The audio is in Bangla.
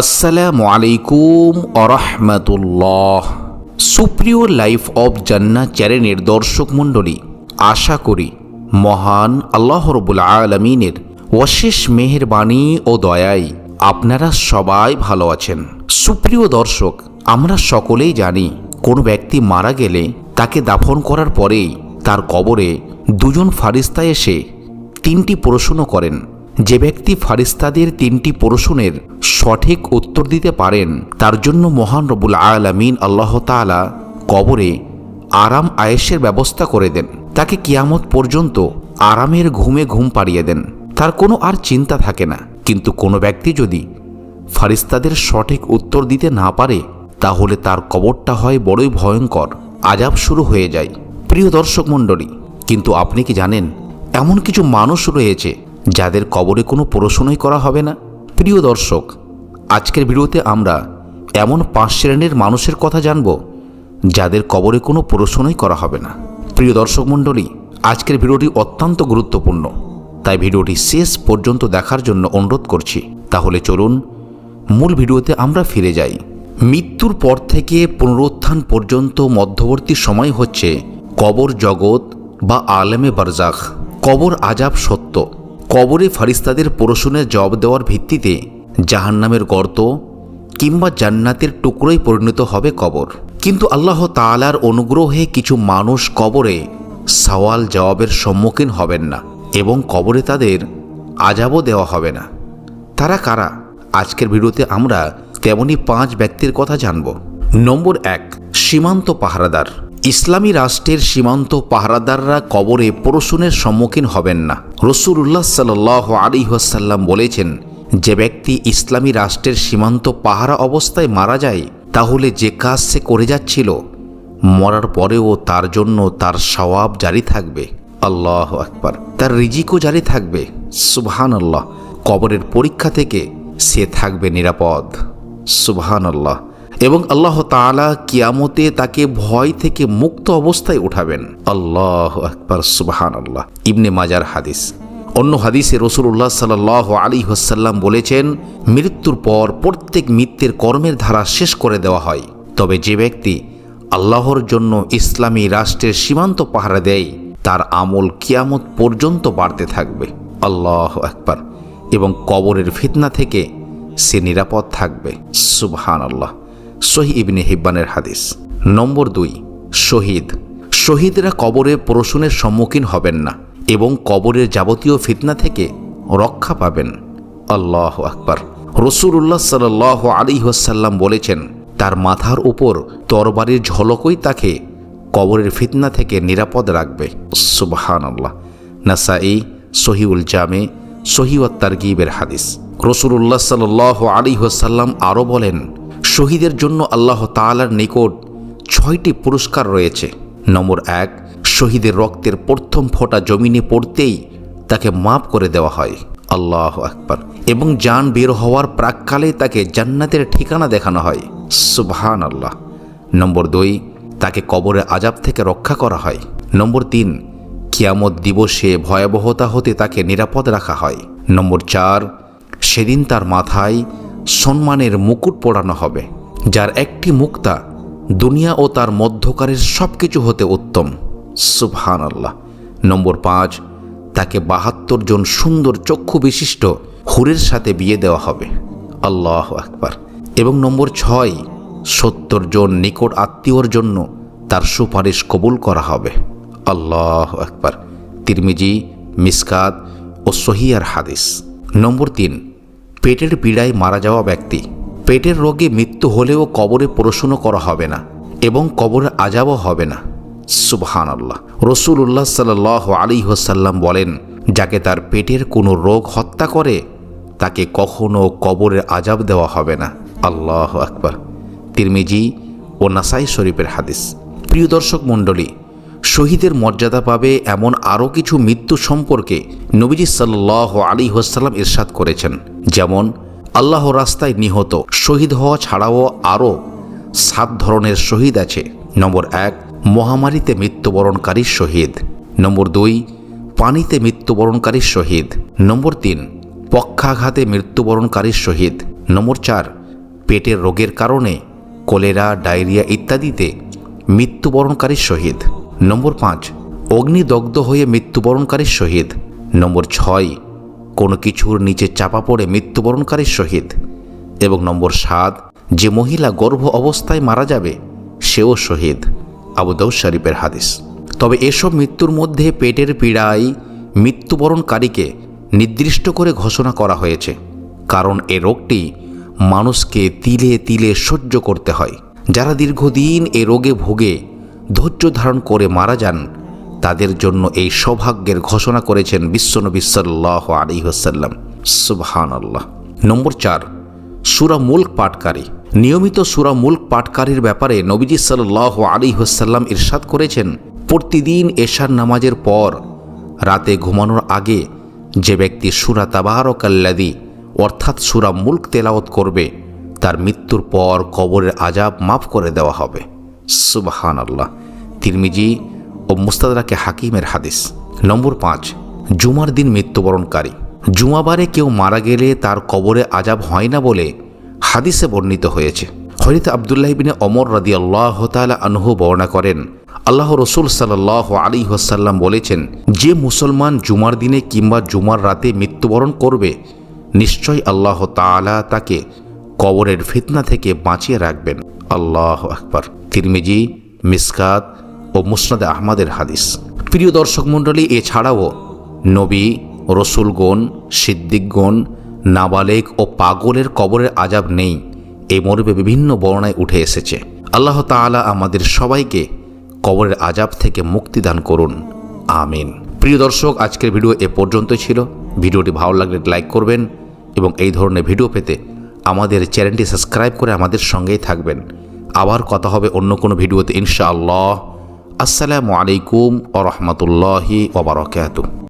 আসসালামু আলাইকুম আরহামতুল্লাহ সুপ্রিয় লাইফ অব জান্না চ্যানেলের দর্শক মণ্ডলী, আশা করি মহান আল্লাহ রবুল আলমিনের অশেষ মেহেরবাণী ও দয়ায় আপনারা সবাই ভালো আছেন। সুপ্রিয় দর্শক, আমরা সকলেই জানি, কোনো ব্যক্তি মারা গেলে তাকে দাফন করার পরেই তার কবরে দুজন ফারিস্তা এসে তিনটি প্রশ্ন করেন। যে ব্যক্তি ফারিস্তাদের তিনটি প্রশ্নের সঠিক উত্তর দিতে পারেন, তার জন্য মহান রবুল আলামিন আল্লাহ তাআলা কবরে আরাম আয়েসের ব্যবস্থা করে দেন। তাকে কিয়ামত পর্যন্ত আরামের ঘুমে ঘুম পাড়িয়ে দেন। তার কোনো আর চিন্তা থাকে না। কিন্তু কোনো ব্যক্তি যদি ফারিস্তাদের সঠিক উত্তর দিতে না পারে, তাহলে তার কবরটা হয় বড়ই ভয়ঙ্কর। আজাব শুরু হয়ে যায়। প্রিয় দর্শক মণ্ডলী কিন্তু আপনি কি জানেন, এমন কিছু মানুষ রয়েছে যাদের কবরে কোনো প্রশ্নই করা হবে না? প্রিয় দর্শক, আজকের ভিডিওতে আমরা এমন পাঁচ শ্রেণির মানুষের কথা জানব যাদের কবরে কোনো প্রশ্নই করা হবে না। প্রিয় দর্শক মণ্ডলী, আজকের ভিডিওটি অত্যন্ত গুরুত্বপূর্ণ, তাই ভিডিওটি শেষ পর্যন্ত দেখার জন্য অনুরোধ করছি। তাহলে চলুন মূল ভিডিওতে আমরা ফিরে যাই। মৃত্যুর পর থেকে পুনরুত্থান পর্যন্ত মধ্যবর্তী সময় হচ্ছে কবর জগৎ বা আলেমে বারজাখ কবর আজাব সত্য। কবরে ফারিস্তাদের প্রশ্নের জবাব দেওয়ার ভিত্তিতে জাহান্নামের গর্ত কিংবা জান্নাতের টুকরোই পরিণত হবে কবর। কিন্তু আল্লাহ তালার অনুগ্রহে কিছু মানুষ কবরে সওয়াল জবাবের সম্মুখীন হবেন না এবং কবরে তাদের আজাবও দেওয়া হবে না। তারা কারা? আজকের ভিডিওতে আমরা তেমনই পাঁচ ব্যক্তির কথা জানব। নম্বর এক, সীমান্ত পাহারাদার। ইসলামী রাষ্ট্রের সীমান্ত পাহারাদাররা কবরে প্রশ্নের সম্মুখীন হবেন না। রসুল্লাহ সাল আলী ওয়াসাল্লাম বলেছেন, যে ব্যক্তি ইসলামী রাষ্ট্রের সীমান্ত পাহারা অবস্থায় মারা যায়, তাহলে যে কাজ সে করে যাচ্ছিল, মরার পরেও তার জন্য তার সওয়াব জারি থাকবে। আল্লাহ আকবার। তার রিজিকও জারি থাকবে। সুবহান আল্লাহ কবরের পরীক্ষা থেকে সে থাকবে নিরাপদ। সুবহান আল্লাহ এবং আল্লাহ তাআলা কিয়ামতে তাকে ভয় থেকে মুক্ত অবস্থায় উঠাবেন। আল্লাহ আকবার সুবহান আল্লাহ ইবনে মাজার হাদিস। অন্য হাদিসে রসুল্লাহ সাল্লাহ আলী হাসাল্লাম বলেছেন, মৃত্যুর পর প্রত্যেক মিথ্যের কর্মের ধারা শেষ করে দেওয়া হয়। তবে যে ব্যক্তি আল্লাহর জন্য ইসলামী রাষ্ট্রের সীমান্ত পাহারা দেয়, তার আমল কিয়ামত পর্যন্ত বাড়তে থাকবে। আল্লাহ একবার এবং কবরের ফিতনা থেকে সে নিরাপদ থাকবে। সুবহান আল্লাহ সহি ইবনে হিব্বানের হাদিস। নম্বর দুই, শহীদ। শহীদরা কবরে প্রশ্নের সম্মুখীন হবেন না এবং কবরের যাবতীয় ফিতনা থেকে রক্ষা পাবেন। আল্লাহ আকবার। রসুল্লাহ সাল আলী হাসাল্লাম বলেছেন, তার মাথার উপর তরবারির ঝলকই তাকে কবরের ফিতনা থেকে নিরাপদ রাখবে। সুবহান আল্লাহ নাসাই সহিউল জামে সহিউত তারগিবের হাদিস। রসুল্লাহ সাল আলী হাসাল্লাম আরও বলেন শহীদের জন্য আল্লাহ তালার নিকট ছয়টি পুরস্কার রয়েছে। নম্বর এক, শহীদের রক্তের প্রথম ফোঁটা জমিনে পড়তেই তাকে মাফ করে দেওয়া হয়। আল্লাহ আকবার। এবং যান বের হওয়ার প্রাককালে তাকে জান্নাতের ঠিকানা দেখানো হয়। সুবহান আল্লাহ নম্বর দুই, তাকে কবরে আজাব থেকে রক্ষা করা হয়। নম্বর তিন, কিয়ামত দিবসে ভয়াবহতা হতে তাকে নিরাপদ রাখা হয়। নম্বর চার, সেদিন তার মাথায় সম্মানের মুকুট পড়ানো হবে, যার একটি মুক্তা দুনিয়া ও তার মধ্যকারের সব কিছু হতে উত্তম। সুবহান আল্লাহ নম্বর পাঁচ, তাকে বাহাত্তর জন সুন্দর চক্ষু বিশিষ্ট হুরের সাথে বিয়ে দেওয়া হবে। আল্লাহ আকবার। এবং নম্বর ছয়, সত্তর জন নিকট আত্মীয়র জন্য তার সুপারিশ কবুল করা হবে। আল্লাহ আকবার। তিরমিজি, মিসকাত ও সহিয়ার হাদিস। নম্বর তিন পেটের পীড়ায় মারা যাওয়া ব্যক্তি। পেটের রোগে মৃত্যু হলেও কবরে প্রশ্ন করা হবে না এবং কবরে আজাবও হবে না। সুবহান আল্লাহ রসুল্লাহ সাল আলী হোসাল্লাম বলেন, যাকে তার পেটের কোনো রোগ হত্যা করে, তাকে কখনো কবরের আজাব দেওয়া হবে না। আল্লাহ আকবার। তিরমিজি ও নাসাই শরীফের হাদিস। প্রিয় দর্শক মণ্ডলী শহীদের মর্যাদা পাবে এমন আরও কিছু মৃত্যু সম্পর্কে নবীজি সাল্লাহ আলী হোসাল্লাম ইরশাদ করেছেন। যেমন আল্লাহ রাস্তায় নিহত, শহীদ হওয়া ছাড়াও আরও সাত ধরনের শহীদ আছে। নম্বর এক, মহামারীতে মৃত্যুবরণকারী শহীদ। নম্বর দুই, পানিতে মৃত্যুবরণকারীর শহীদ। নম্বর তিন, পক্ষাঘাতে মৃত্যুবরণকারীর শহীদ। নম্বর চার, পেটের রোগের কারণে কলেরা, ডায়রিয়া ইত্যাদিতে মৃত্যুবরণকারীর শহীদ। নম্বর পাঁচ, অগ্নিদগ্ধ হয়ে মৃত্যুবরণকারীর শহীদ নম্বর ছয়, কোনো কিছুর নিচে চাপা পড়ে মৃত্যুবরণকারীর শহীদ এবং নম্বর সাত, যে মহিলা গর্ভ অবস্থায় মারা যাবে, সেও শহীদ আবু দাউদ শরীফের হাদিস। তবে এসব মৃত্যুর মধ্যে পেটের পীড়ায় মৃত্যুবরণকারীকে নির্দিষ্ট করে ঘোষণা করা হয়েছে। কারণ এ রোগটি মানুষকে তিলে তিলে সহ্য করতে হয়। যারা দীর্ঘদিন এ রোগে ভোগে ধৈর্য ধারণ করে মারা যান। তাদের জন্য এই সৌভাগ্যের ঘোষণা করেছেন বিশ্বনবী সাল্লাহ আলী হাসাল্লাম সুবহান আল্লাহ নম্বর চার, সুরা মুল্ক পাঠকারী। নিয়মিত সুরা মুল্ক পাঠকারীর ব্যাপারে নবীজি সাল্লাহ আলী হাসাল্লাম ইরশাদ করেছেন, প্রতিদিন এশার নামাজের পর, রাতে ঘুমানোর আগে যে ব্যক্তি সুরা তাবারকাল্লাদি অর্থাৎ সুরা মুল্ক তেলাওয়াত করবে, তার মৃত্যুর পর কবরের আজাব মাফ করে দেওয়া হবে। সুবাহান আল্লাহ তিরমিজি ও মুস্তাদাকে হাকিমের হাদিস। নম্বর পাঁচ, জুমার দিন মৃত্যুবরণকারী। জুমাবারে কেউ মারা গেলে তার কবরে আজাব হয় না বলে হাদিসে বর্ণিত হয়েছে। হরিত আবদুল্লাহ বিনে অমর রাদি আল্লাহ তালা আনহু বর্ণনা করেন, আল্লাহ রসুল সাল্লাহ আলী হাসাল্লাম বলেছেন, যে মুসলমান জুমার দিনে কিংবা জুমার রাতে মৃত্যুবরণ করবে নিশ্চয় আল্লাহ তাআলা তাকে কবরের ফিতনা থেকে বাঁচিয়ে রাখবেন। আল্লাহ আকবর। তিরমিজি, মিসকাত ও মুসনাদে আহমদের হাদিস। প্রিয় দর্শক মণ্ডলী, এছাড়াও নবী, রসুলগণ, সিদ্দিকগণ, নাবালেক ও পাগলের কবরের আজাব নেই এই মর্মে বিভিন্ন বর্ণায় উঠে এসেছে। আল্লাহ তাআলা আমাদের সবাইকে কবরের আজাব থেকে মুক্তি দান করুন। আমিন। প্রিয় দর্শক, আজকের ভিডিও এ পর্যন্তই ছিল। ভিডিওটি ভালো লাগলে লাইক করবেন এবং এই ধরনের ভিডিও পেতে আমাদের চ্যানেলটি সাবস্ক্রাইব করে আমাদের সঙ্গেই থাকবেন। আবার কথা হবে অন্য কোনো ভিডিওতে ইনশাআল্লাহ। আসসালামু আলাইকুম ও রহমতুল্লাহি ওবরাকাতুহ